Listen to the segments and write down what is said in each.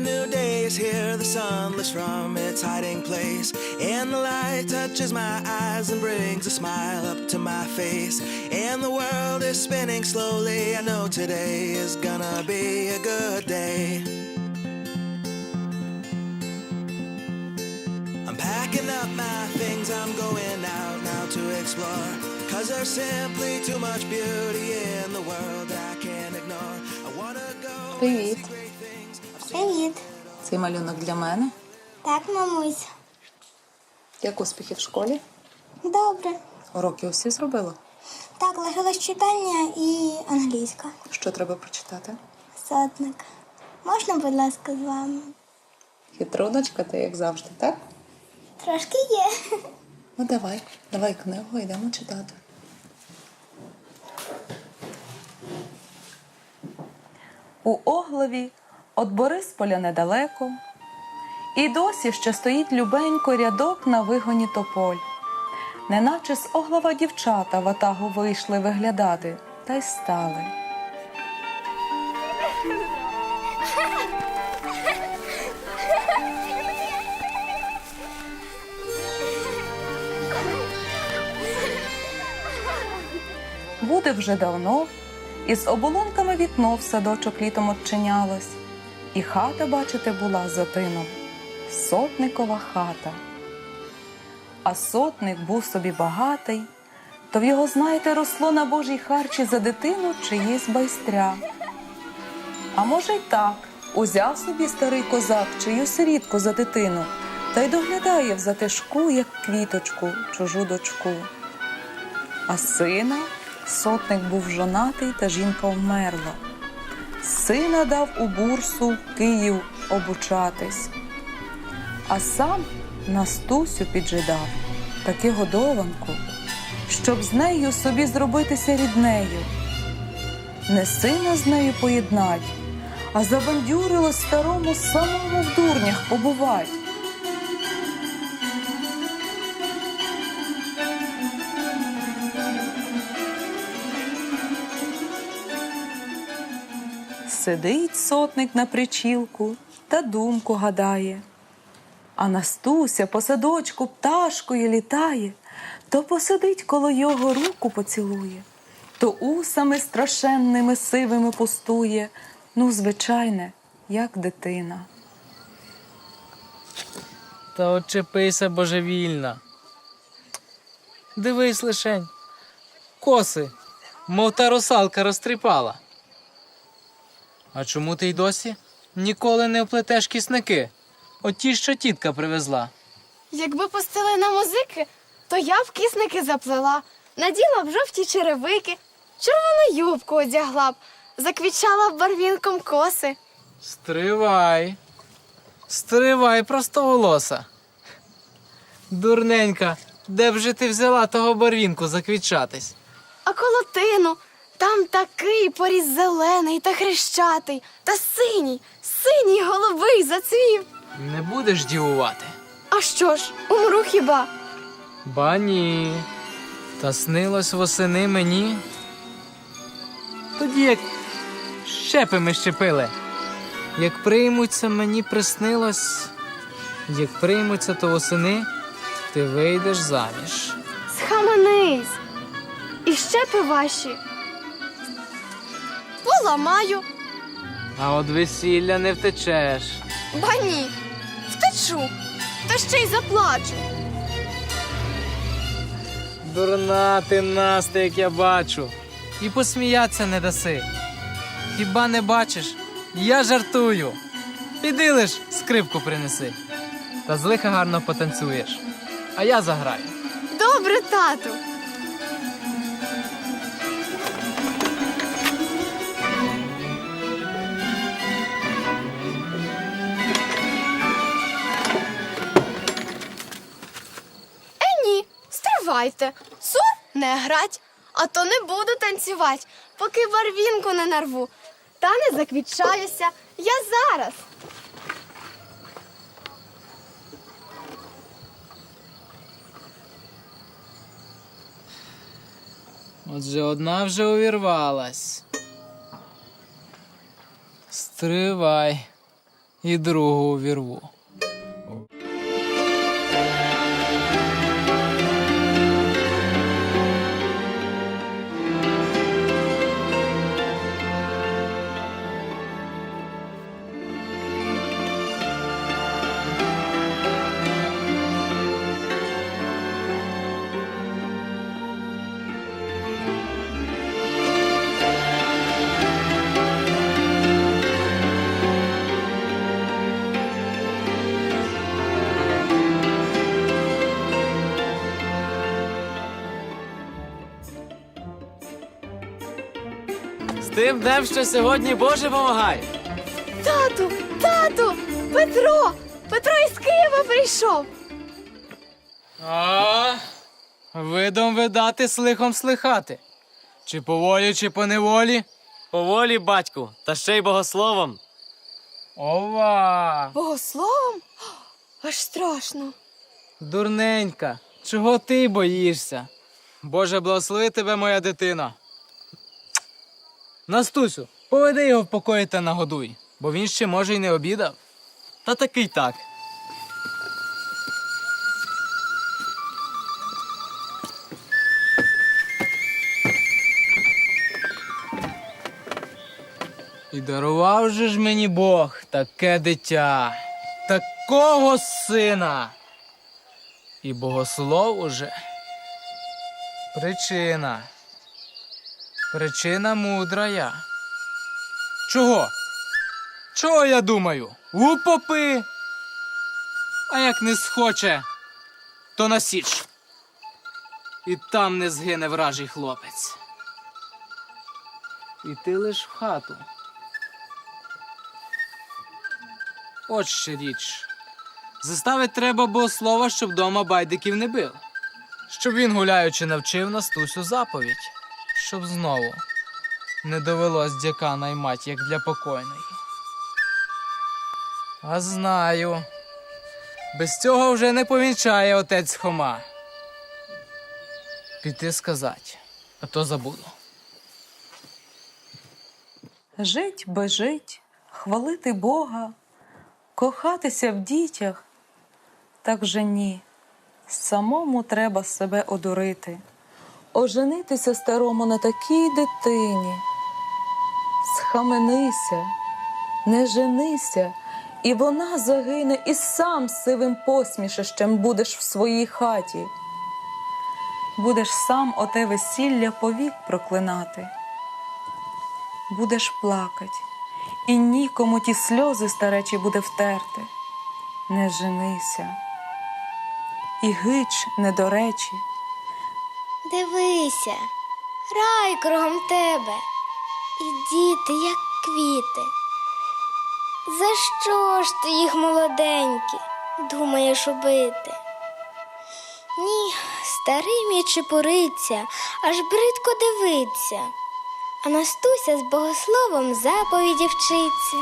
brand new day is here, the sun lifts from its hiding place. And the light touches my eyes and brings a smile up to my face. And the world is spinning slowly. I know today is gonna be a good day. I'm packing up my things, I'm going out now to explore. Cause there's simply too much beauty in the world I can't ignore. I wanna go and Привіт. Привіт. Цей малюнок для мене. Так, мамусь. Як успіхи в школі? Добре. Уроки усі зробила? Так, лишилось читання і англійська. Що треба прочитати? Сотник. Можна, будь ласка, з вами? Хитруночка, ти як завжди, так? Трошки є. Ну давай, давай книгу, йдемо читати. У Оглові от Борисполя недалеко, і досі ще стоїть любенько рядок на вигоні тополь. Неначе з Оглова дівчата в атагу вийшли виглядати, та й стали. Буде вже давно, і з оболонками вікно в садочок літом odчинялось, і хата, бачите, була за тином, сотникова хата. А сотник був собі багатий, то в його, знаєте, росло на Божій харчі за дитину чиїсь байстря. А може, й так, узяв собі старий козак чию сирітку за дитину, та й доглядає в затишку, як квіточку, чужу дочку. А сина сотник був жонатий, та жінка вмерла. Сина дав у бурсу Київ обучатись, а сам Настусю піджидав, таки годованку, щоб з нею собі зробитися ріднею. Не сина з нею поєднать, а забандюрило старому самому в дурнях побувать. Сидить сотник на причілку та думку гадає. А Настуся по садочку пташкою літає, то посидить коло його руку поцілує, то усами страшенними сивими пустує, ну, звичайне, як дитина. Та очепися божевільна. Дивись лишень. Коси, мов та русалка розтріпала. А чому ти й досі ніколи не вплетеш кісники? От ті, що тітка привезла. Якби пустили на музики, то я б кисники заплела, наділа б жовті черевики, червону юбку одягла б, заквічала б барвінком коси. Стривай. Стривай, простоволоса. Дурненька, де б же ти взяла того барвінку заквічатись? А колотину там такий поріз зелений та хрещатий, та синій, синій голубий зацвів. Не будеш дівувати. А що ж, умру хіба? Ба ні. Та снилось восени мені. Тоді як щепи ми щепили. Як приймуться, мені приснилось. Як приймуться, то восени ти вийдеш заміж. Схаменись. І щепи ваші. Поламаю, А от весілля не втечеш. ба ні, втечу, та ще й заплачу. Дурна ти Настя, як я бачу. І посміятися не даси. Хіба не бачиш? Я жартую. Піди лиш скрипку принеси. Та з лиха гарно потанцюєш. А я заграю. Добре, тату. Стривайте. Су не грать, а то не буду танцювати, поки барвінку не нарву. Та не заквічаюся. Я зараз. Отже, одна вже увірвалась. Стривай. і другу увірву. Тим днем, що сьогодні Боже помагай. Тату, тату, Петро! Петро із Києва прийшов. А, видом видати слихом слихати. Чи по волі, чи по неволі. Поволі, батьку, та ще й богословом. Ова! Богословом? Аж страшно. Дурненька, чого ти боїшся? Боже, благослови тебе, моя дитина. Настусю, поведи його в покої та нагодуй, бо він ще може й не обідав. Та такий так. І дарував же ж мені Бог таке дитя, такого сина. І богослов уже. Причина. Причина мудрая. Чого? Чого я думаю? У попи. А як не схоче, то на січ. І там не згине вражий хлопець. І ти лиш в хату. От ще річ. Заставить треба богослова, щоб дома байдиків не бив. Щоб він, гуляючи, навчив Настусю заповідь, щоб знову не довелось дяка наймать, як для покойної. А знаю. Без цього вже не повінчає отець Хома. Піти сказать, а то забуду. Жить би жить, хвалити Бога, кохатися в дітях. Так же ні. Самому треба себе одурити, оженитися старому на такій дитині. Схаменися, не женися, і вона загине, і сам сивим посмішищем будеш в своїй хаті. Будеш сам оте весілля повік проклинати будеш плакать, і нікому ті сльози старечі буде втерти. Не женися, і гич не до речі, Дивися, рай кругом тебе, і діти, як квіти. За що ж ти їх молоденькі, думаєш убити? Ні, старий мій чепуриться, аж бридко дивиться. А Настуся з богословом заповіді вчиться.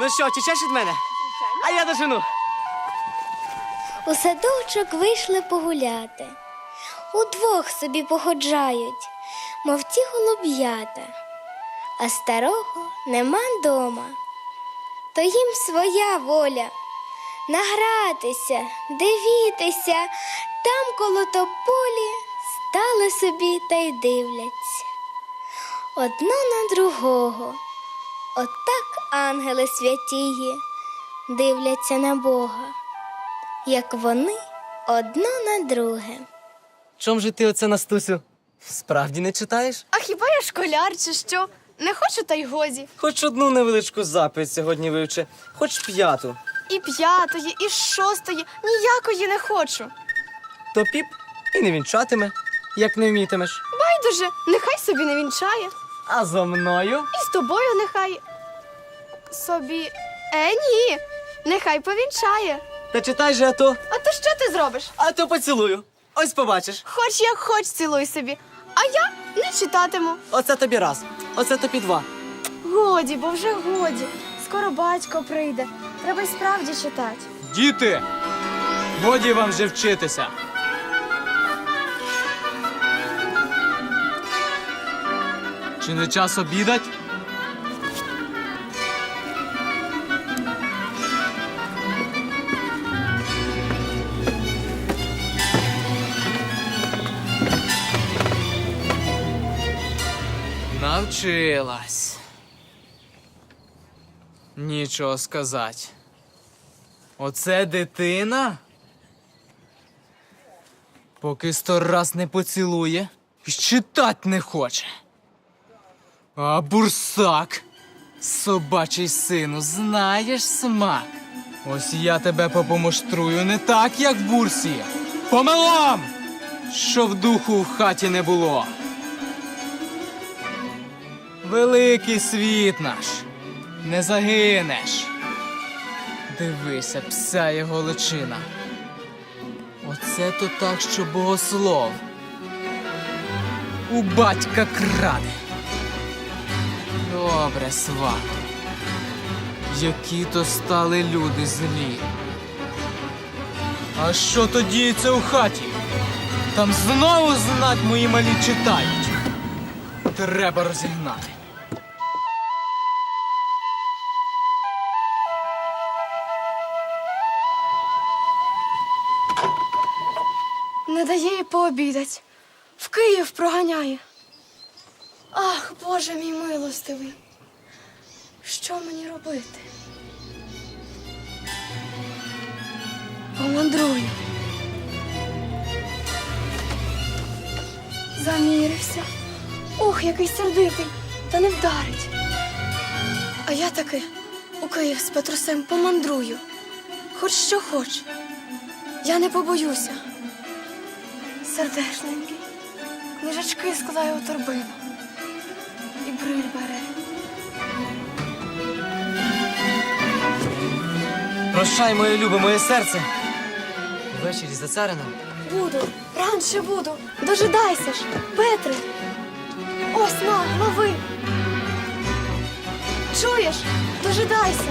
Ну що, тічеш від мене? А я дожену. У садочок вийшли погуляти, удвох собі походжають, мов ті голуб'ята, а старого нема дома. То їм своя воля награтися, дивітися, там коло тополі стали собі та й дивляться. Одно на другого, отак ангели святії дивляться на Бога як вони одно на друге. Чом же ти оце Настусю? Справді не читаєш? А хіба я школяр чи що? Не хочу, та й годі. Хоч одну невеличку заповідь сьогодні вивчи, хоч п'яту. І п'ятої, і шостої, ніякої не хочу. То піп і не вінчатиме, як не вмітимеш. Байдуже, нехай собі не вінчає. А зо мною І з тобою нехай собі. Е, ні, нехай повінчає. та читай же, а то, А то що ти зробиш? а то поцілую. Ось побачиш. Хоч як хоч цілуй собі, а я не читатиму. Оце тобі раз, оце тобі два. Годі, бо вже годі. Скоро батько прийде. Треба й справді читати. Діти! Годі вам вже вчитися. Чи не час обідать? Навчилась. Нічого сказати. Оце дитина? Поки сто раз не поцілує, читать не хоче. А бурсак, собачий сину, знаєш смак. Ось я тебе попомоштрую не так, як бурсі. Помелом! Щоб духу в хаті не було. Великий світ наш, не загинеш. Дивися, пся його личина. Оце то так, що богослов. У батька краде. Добре, свату. Які то стали люди злі. А що то діється у хаті? Там знову знать мої малі читають. Треба розігнати. Не дає їй пообідать. В Київ проганяє. Ах, Боже мій милостивий. Що мені робити? Помандрую. Замірився. Ух, який сердитий, та не вдарить. А я таки у Київ з Петрусем помандрую. Хоч що хоч. Я не побоюся. Сердешненький, книжечки складає у торбину і бриль бере. Прощай, моє любе, моє серце. Ввечері за царином. Буду, раніше буду. Дожидайся ж, Петре. Ось на, лови. Чуєш? Дожидайся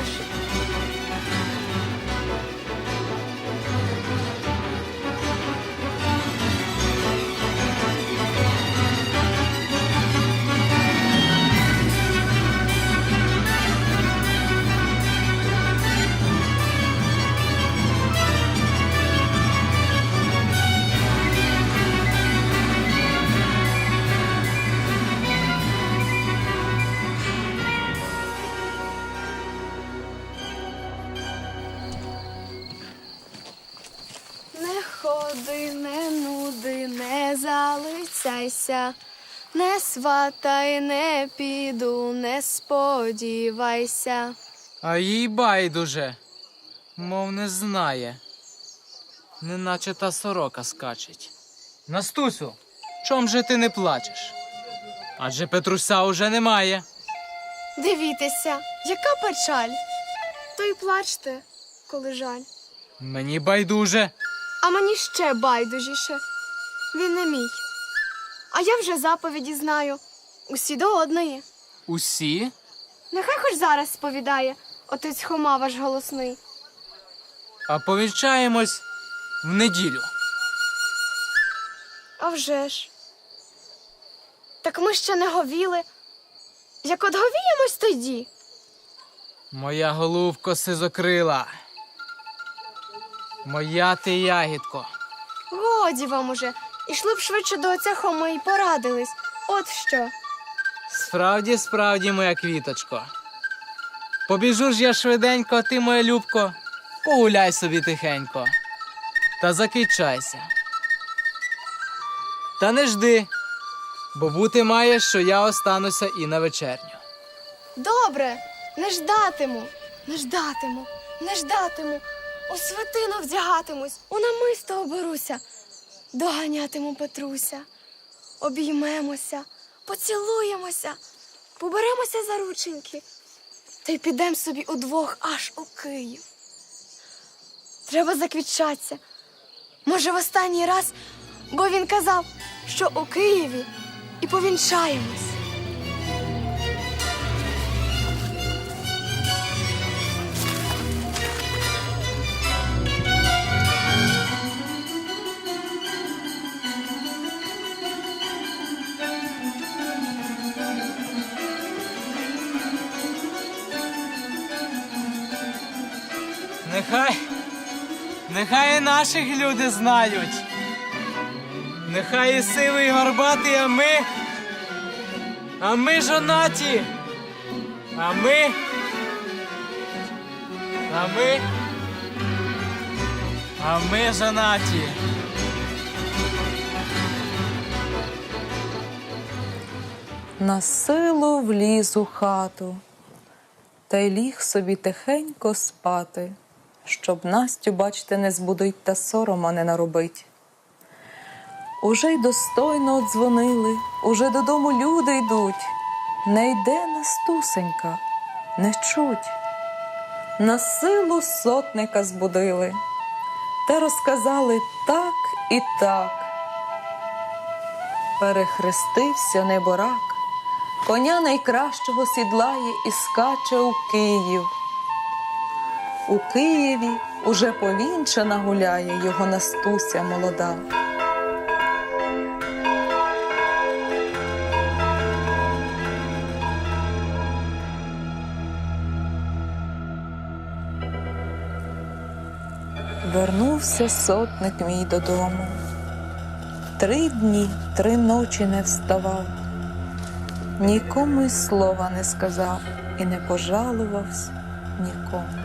залицяйся, не сватай, не піду, не сподівайся. А їй байдуже, мов не знає, неначе та сорока скачить. Настусю, чом же ти не плачеш? Адже Петруся уже немає. Дивіться, яка печаль. То й плачте, коли жаль. Мені байдуже. А мені ще байдужіше. Він не мій. А я вже заповіді знаю. Усі до одної. Усі? Нехай хоч зараз сповідає отець Хома ваш голосний. А повінчаємось в неділю. А вже ж. Так ми ще не говіли. Як от говіємось тоді. Моя голубко сизокрила. Моя ти ягідко. Годі вам уже. Ішли б швидше до отця Хоми і порадились. От що. Справді, справді, моя квіточко. Побіжу ж я швиденько, ти, моя любко, погуляй собі тихенько. Та закичайся. Та не жди, бо бути має, що я остануся і на вечерню. Добре, не ждатиму, не ждатиму, не ждатиму. У святину вдягатимусь, у намисто оберуся, доганятиму Петруся, обіймемося, поцілуємося, поберемося за рученьки та й підемо собі удвох аж у Київ. Треба заквітчатися. Може, в останній раз, бо він казав, що у Києві і повінчаємось. Нехай, нехай наших люди знають. Нехай і сивий і горбатий, а ми А ми жонаті. А ми. А ми. А ми жонаті. На силу вліз у хату, та й ліг собі тихенько спати, щоб Настю, бачте, не збудить та сорома не наробить. Уже й достойно одзвонили, уже додому люди йдуть. Не йде Настусенька, не чуть. На силу сотника збудили та розказали так і так. Перехрестився неборак, коня найкращого сідлає і скаче у Київ. У Києві уже повінчана гуляє його Настуся молода. Вернувся сотник мій додому. Три дні, три ночі не вставав, нікому й слова не сказав і не пожалувався нікому.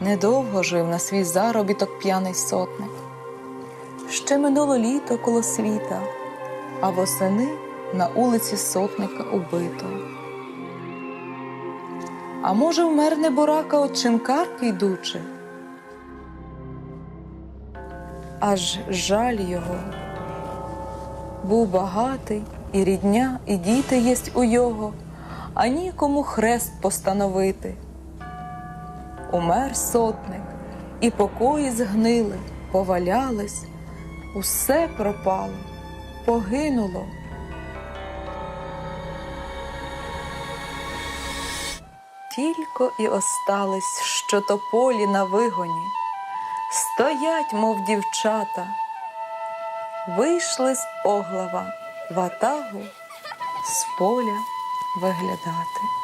Недовго жив на свій заробіток п'яний сотник. Ще минуло літо коло світа, а восени на улиці сотника убито. А може, вмер неборака от чинкарки йдучи? Аж жаль його. Був багатий, і рідня, і діти єсть у його, а нікому хрест постановити. Умер сотник, і покої згнили, повалялись, усе пропало, погинуло. Тільки і остались, що тополі на вигоні, стоять, мов дівчата, вийшли з оглава ватагу з поля виглядати.